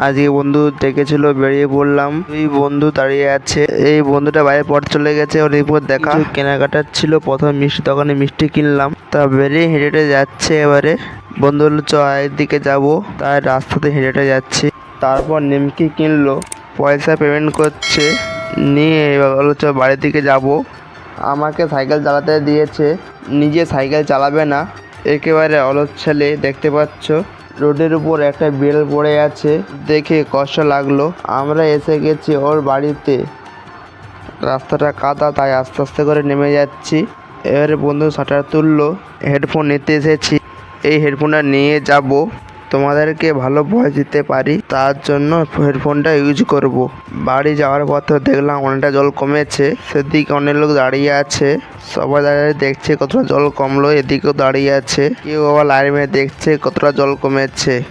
আজকে বন্ধু ডেকেছিল বেরিয়ে পড়লাম। দুই বন্ধু দাঁড়িয়ে আছে। এই বন্ধুটা বাইরে পর চলে গেছে, ওর এরপর দেখা। কেনাকাটার ছিল, প্রথম মিষ্টি দোকানে মিষ্টি কিনলাম। তা বেরিয়ে হেঁটে হেঁটে যাচ্ছে এবারে। বন্ধু হলো চ দিকে যাব। তাই রাস্তাতে হেঁটে হেঁটে যাচ্ছি। তারপর নিমকি কিনলো, পয়সা পেমেন্ট করছে। নিয়ে বলল, চ, বাড়ির দিকে যাব। আমাকে সাইকেল চালাতে দিয়েছে। নিজে সাইকেল চালাবে না। একেবারে অলস ছেলে, দেখতে পাচ্ছ। রোডের উপর একটা বেল পড়ে আছে। দেখে কষ্ট লাগল। আমরা এসে গেছি ওর বাড়িতে। রাস্তাটা কাদা, তাই আস্তে আস্তে করে নেমে যাচ্ছি। এবারে বন্ধু শাটার তুললো। হেডফোন নিতে এসেছি। এই হেডফোনটা নিয়ে যাব। তোমাদেরকে ভালো ভয় দিতে পারি, তার জন্য হেডফোনটা ইউজ করব। বাড়ি যাওয়ার পথে দেখলাম অনেকটা জল কমেছে, সেদিকে অনেক লোক দাঁড়িয়ে আছে। সবাই দাঁড়িয়ে দেখছে কতটা জল কমলো, এদিকেও দাঁড়িয়ে আছে। কেউ আবার লাইন দেখছে কতটা জল কমেছে।